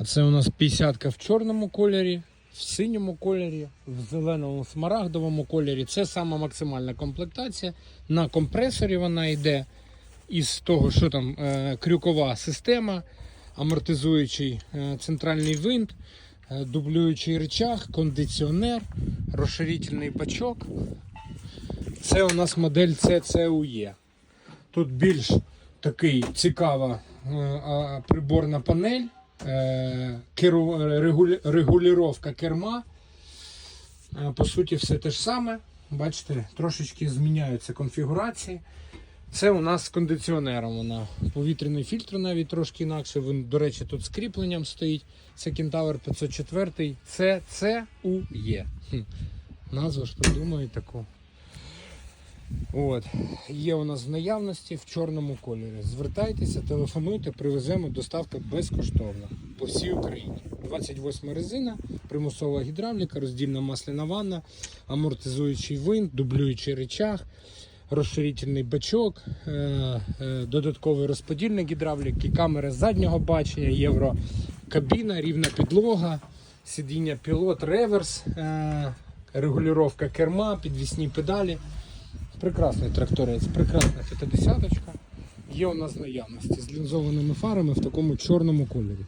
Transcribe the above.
А це у нас 50-ка в чорному кольорі, в синьому кольорі, в зеленому смарагдовому кольорі. Це сама максимальна комплектація. На компресорі вона йде із того, що там е, крюкова система, амортизуючий е, центральний винт, е, дублюючий рычаг, кондиціонер, розширительний бачок. Це у нас модель CCUE. Тут більш такий цікава приборна панель, регулювання керма. Е, По суті, все те ж саме. Бачите, трошечки зміняються конфігурації. Це у нас з кондиціонером. Вона повітряний фільтр навіть трошки інакше. Він, до речі, тут з кріпленням стоїть. Це Кентавр 504. Це CCUE. Назву ж придумають таку. От. Є у нас в наявності в чорному кольорі. Звертайтеся, телефонуйте, привеземо доставка безкоштовна по всій Україні. 28 резина, примусова гідравліка, роздільна масляна ванна, амортизуючий винт, дублюючий речах, розширительний бачок, е- е- додатковий розподільник гідравліки, камери заднього бачення, єврокабіна, рівна підлога, сидіння пілот, реверс, е- регулювання керма, підвісні педалі. Прекрасний тракторець, прекрасна 50-ка. Є у нас наявності з лінзованими фарами в такому чорному кольорі.